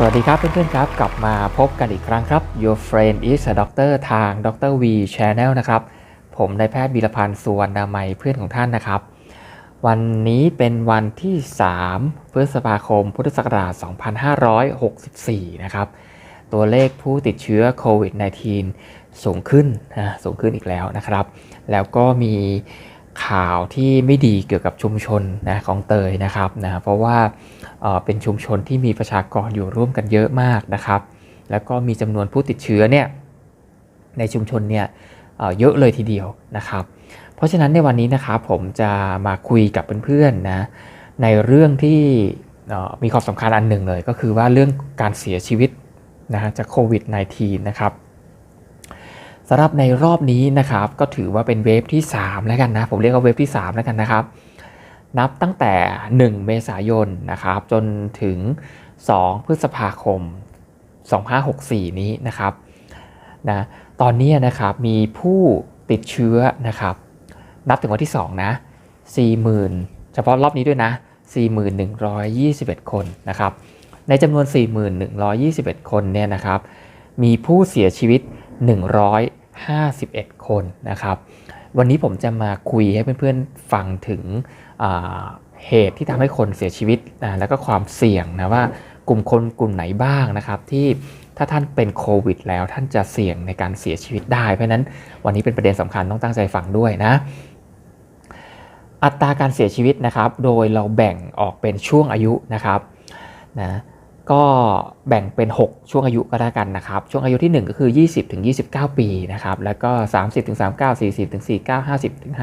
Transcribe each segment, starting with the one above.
สวัสดีครับเพื่อนๆครับกลับมาพบกันอีกครั้งครับ Your friend is a doctor ทาง Dr. V Channel นะครับ ผมนายแพทย์บีรพันธ์สุวรรณามัยเพื่อนของท่านนะครับ วันนี้เป็นวันที่ 3 พฤษภาคม พุทธศักราช 2564 นะครับ ตัวเลขผู้ติดเชื้อโควิด -19 สูงขึ้นนะสูงขึ้นอีกแล้วนะครับ แล้วก็มี ข่าวที่ไม่ดีเกี่ยวกับชุมชนนะของเตยนะครับนะเพราะว่าเป็นชุมชนที่มีประชากรอยู่ร่วมกันเยอะมากนะครับ แล้วก็มีจำนวนผู้ติดเชื้อเนี่ยในชุมชนเนี่ยเยอะเลยทีเดียวนะครับ เพราะฉะนั้นในวันนี้นะครับผมจะมาคุยกับเพื่อนๆนะในเรื่องที่มีความสำคัญอันหนึ่งเลย ก็คือว่าเรื่องการเสียชีวิตนะฮะจากโควิด -19 นะครับ สำหรับในรอบนี้นะครับก็ถือว่าเป็นเวฟที่ 3 แล้วกันนะ ผมเรียกว่าเวฟที่ 3 แล้วกันนะครับ นับตั้งแต่ 1 เมษายนนะครับจนถึง 2 พฤษภาคม 2564 นี้นะครับนะตอนนี้นะครับมีผู้ติดเชื้อนะครับ นับถึงวันที่ 2 นะ 40,000 เฉพาะรอบนี้ด้วยนะ 4121 คนนะครับ ในจำนวน4121 คนเนี่ยนะครับ มีผู้เสียชีวิต 51 คนนะครับ วันนี้ผมจะมาคุยให้เพื่อนๆฟังถึงเหตุที่ทำให้คนเสียชีวิตนะแล้วก็ความเสี่ยงนะว่ากลุ่มคนกลุ่มไหนบ้างนะครับที่ถ้าท่านเป็นโควิด แล้วท่านจะเสี่ยงในการเสียชีวิตได้ เพราะฉะนั้นวันนี้เป็นประเด็นสำคัญต้องตั้งใจฟังด้วยนะอัตราการเสียชีวิตนะครับ โดยเราแบ่งออกเป็นช่วงอายุนะครับนะ ก็แบ่งเป็น 6 ช่วงอายุก็ได้กันนะครับ ช่วงอายุที่ 1 ก็คือ 20ถึง29 ปีนะครับ แล้วก็ 30ถึง39 40ถึง49 50ถึง59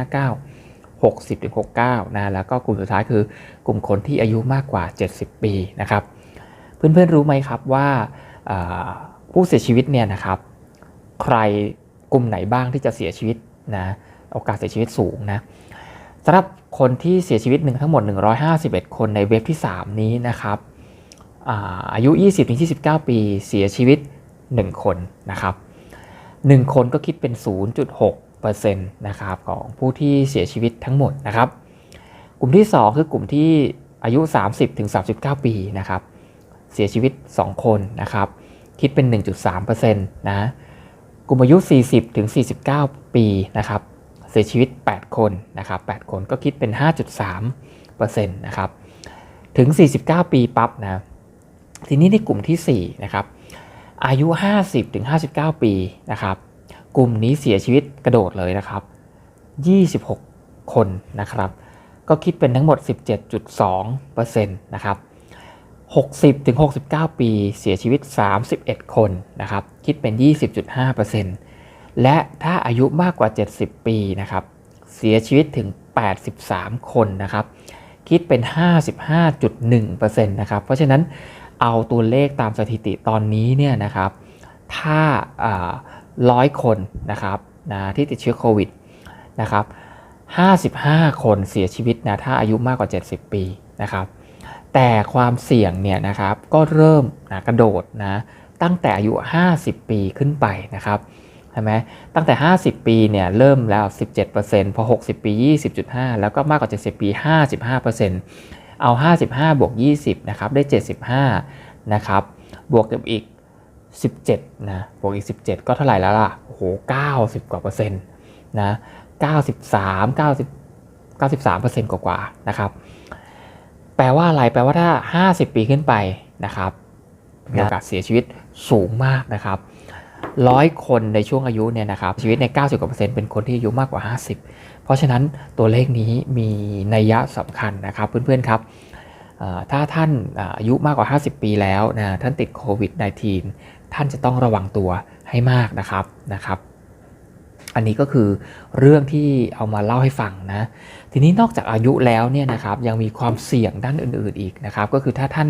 60ถึง69นะแล้วก็กลุ่มสุดท้ายคือกลุ่มคนที่อายุมากกว่า 70 ปีนะครับ เพื่อนๆรู้ไหมครับว่าอ่าผู้เสียชีวิตเนี่ยนะครับ ใครกลุ่มไหนบ้างที่จะเสียชีวิตนะโอกาสเสียชีวิตสูงนะสำหรับคนที่เสียชีวิตหนึ่งทั้งหมด 151 คนในเว็บที่ 3 นี้นะครับ อายุ 20-29 ปีเสียชีวิต 1 คนนะครับ 1 คนก็คิดเป็น 0.6%นะครับของผู้ที่เสียชีวิตทั้งหมดนะครับ กลุ่มที่ 2 คือกลุ่มที่อายุ 30-39 ปีนะครับ เสียชีวิต 2 คนนะครับ คิดเป็น 1.3%นะกลุ่มอายุ 40ถึง49 ปีนะครับ เสียชีวิต 8 คนนะครับ 8 คนก็คิดเป็น 5.3%นะครับ ถึง 49 ปีปั๊บนะ ทีนี้ในกลุ่มที่4นะครับอายุ 50ถึง59 ปีนะครับกลุ่มนี้เสียชีวิตกระโดดเลยนะครับ 26 คนนะครับ ก็คิดเป็นทั้งหมด 17.2%นะครับ60ถึง69 ปีเสียชีวิต 31 คนนะครับ คิดเป็น 20.5%และถ้าอายุมากกว่า 70 ปีนะครับ เสียชีวิตถึง 83 คนนะครับ คิดเป็น 55.1%นะครับ เพราะฉะนั้น เอาตัวเลขตามสถิติตอนนี้เนี่ยนะครับ ถ้าร้อยคนนะครับนะที่ติดเชื้อโควิดนะครับ55 คนเสียชีวิตนะถ้าอายุมากกว่า 70 ปีนะครับ แต่ความเสี่ยงเนี่ยนะครับก็เริ่มนะกระโดดนะตั้งแต่อายุ 50 ปีขึ้นไปนะครับใช่ไหมตั้งแต่ 50 ปีเนี่ยเริ่มแล้ว 17%พอ 60 ปี 20.5 แล้วก็มากกว่า 70 ปี 55% เอา 55 บวก 20 นะครับ ได้ 75 นะครับ บวกกับอีก 17 นะ บวกอีก 17 ก็เท่าไหร่แล้วล่ะ โอ้โห 90 กว่าเปอร์เซ็นต์นะ 93 90 93เปอร์เซ็นต์กว่าๆ นะครับ แปลว่าอะไร แปลว่าถ้า 50 ปีขึ้นไปนะครับมีโอกาสเสียชีวิตสูงมากนะครับ ร้อยคนในช่วงอายุเนี่ยนะครับชีวิตใน 90กว่าเปอร์เซ็นต์เป็นคนที่อายุมากกว่า 50 เพราะฉะนั้นตัวเลขนี้มีนัยยะสำคัญนะครับเพื่อนๆครับถ้าท่านอายุมากกว่า 50 ปีแล้วนะท่านติดโควิด -19 ท่านจะต้องระวังตัวให้มากนะครับนะครับ อันนี้ก็คือเรื่องที่เอามาเล่าให้ฟังนะทีนี้นอกจากอายุแล้วเนี่ยนะครับยังมีความเสี่ยงด้านอื่น ๆอีกนะครับ ก็คือถ้าท่าน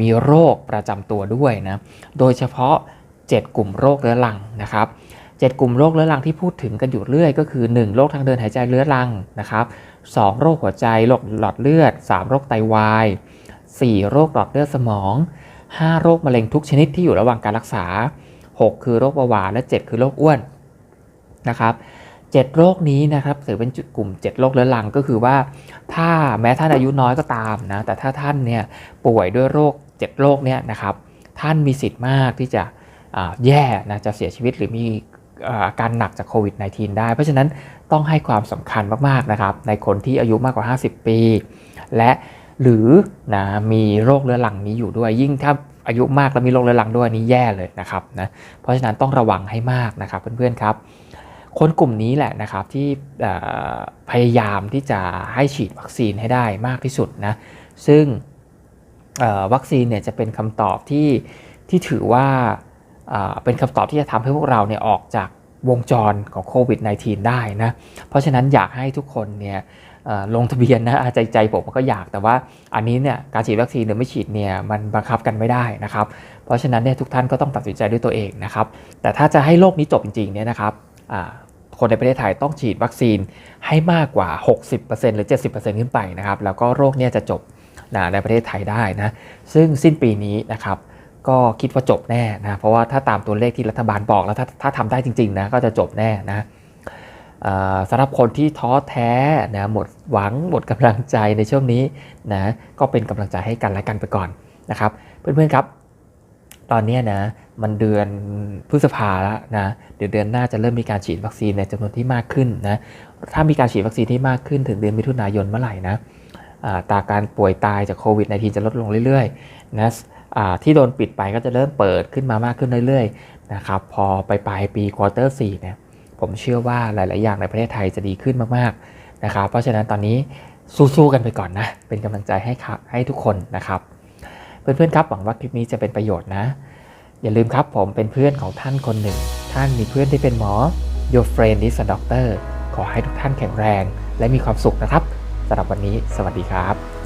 มีโรคประจำตัวด้วยนะโดยเฉพาะ 7 กลุ่มโรคเรื้อรังนะครับ7กลุ่มโรคเรื้อรังที่พูดถึงกันอยู่เรื่อย ก็คือ 1 โรคทางเดินหายใจเรื้อรังนะครับ2โรคหัวใจโรคหลอดเลือด 3 โรคไตวาย 4 โรคหลอดเลือดสมอง 5 โรคมะเร็งทุกชนิดที่อยู่ระหว่างการรักษา 6 คือโรคเบาหวานและ 7 คือโรคอ้วนนะครับ7โรคนี้นะครับถือเป็นจุดกลุ่ม 7 โรคเรื้อรังก็คือว่า ถ้าแม้ท่านอายุน้อยก็ตามนะแต่ถ้าท่านเนี่ยป่วยด้วยโรค 7 โรคเนี่ยนะครับท่านมีสิทธิ์มากที่จะ แย่นะจะเสียชีวิตหรือมีอาการหนักจากโควิด -19 ได้ เพราะฉะนั้นต้องให้ความสำคัญมาก ๆ นะครับ ในคนที่อายุมากกว่า 50 ปี และหรือนะมีโรคเรื้อรังนี้อยู่ด้วย ยิ่งถ้าอายุมากแล้วมีโรคเรื้อรังด้วยนี่แย่เลยนะครับนะเพราะฉะนั้นต้องระวังให้มากนะครับเพื่อนๆครับ คนกลุ่มนี้แหละนะครับที่พยายามที่จะให้ฉีดวัคซีนให้ได้มากที่สุดนะซึ่งวัคซีนเนี่ยจะเป็นคำตอบที่ที่ถือว่า เป็นคำตอบที่จะทำให้พวกเราเนี่ยออกจากวงจรของโควิด -19 ได้นะ เพราะฉะนั้นอยากให้ทุกคนเนี่ยลงทะเบียนนะใจใจผมก็อยากแต่ว่าอันนี้เนี่ยการฉีดวัคซีนหรือไม่ฉีดเนี่ยมันบังคับกันไม่ได้นะครับ เพราะฉะนั้นเนี่ยทุกท่านก็ต้องตัดสินใจด้วยตัวเองนะครับ แต่ถ้าจะให้โลกนี้จบจริงๆเนี่ยนะครับคนในประเทศไทยต้องฉีดวัคซีนให้มากกว่า 60%หรือ 70%ขึ้นไปนะครับ แล้วก็โรคเนี่ยจะจบนะในประเทศไทยได้นะ ซึ่งสิ้นปีนี้นะครับ ก็คิดว่าจบแน่นะ เพราะว่าถ้าตามตัวเลขที่รัฐบาลบอกแล้วถ้าถ้าทำได้จริงๆนะก็จะจบแน่นะสำหรับคนที่ท้อแท้นะหมดหวังหมดกำลังใจในช่วงนี้นะก็เป็นกำลังใจให้กันและกันไปก่อนนะครับ เพื่อนๆครับ ตอนนี้นะมันเดือนพฤษภาแล้วนะเดี๋ยวเดือนหน้าจะเริ่มมีการฉีดวัคซีนในจำนวนที่มากขึ้นนะถ้ามีการฉีดวัคซีนที่มากขึ้นถึงเดือนมิถุนายนเมื่อไหร่นะอาตาการป่วยตายจากโควิด -19 จะลดลงเรื่อยๆนะ ที่โดนปิดไปก็จะเริ่มเปิดขึ้นมามากขึ้นเรื่อยๆนะครับพอไปปลายปีควอเตอร์4เนี่ยผมเชื่อว่าหลาย ๆ อย่างในประเทศไทยจะดีขึ้นมากๆนะครับเพราะฉะนั้นตอนนี้สู้ๆกันไปก่อนนะ เป็นกำลังใจให้ให้ทุกคนนะครับเพื่อนๆครับหวังว่าคลิปนี้จะเป็นประโยชน์นะ อย่าลืมครับผมเป็นเพื่อนของท่านคนหนึ่ง ท่านมีเพื่อนที่เป็นหมอ Your friend is a doctor ขอให้ทุกท่านแข็งแรง และมีความสุขนะครับสำหรับวันนี้ สวัสดีครับ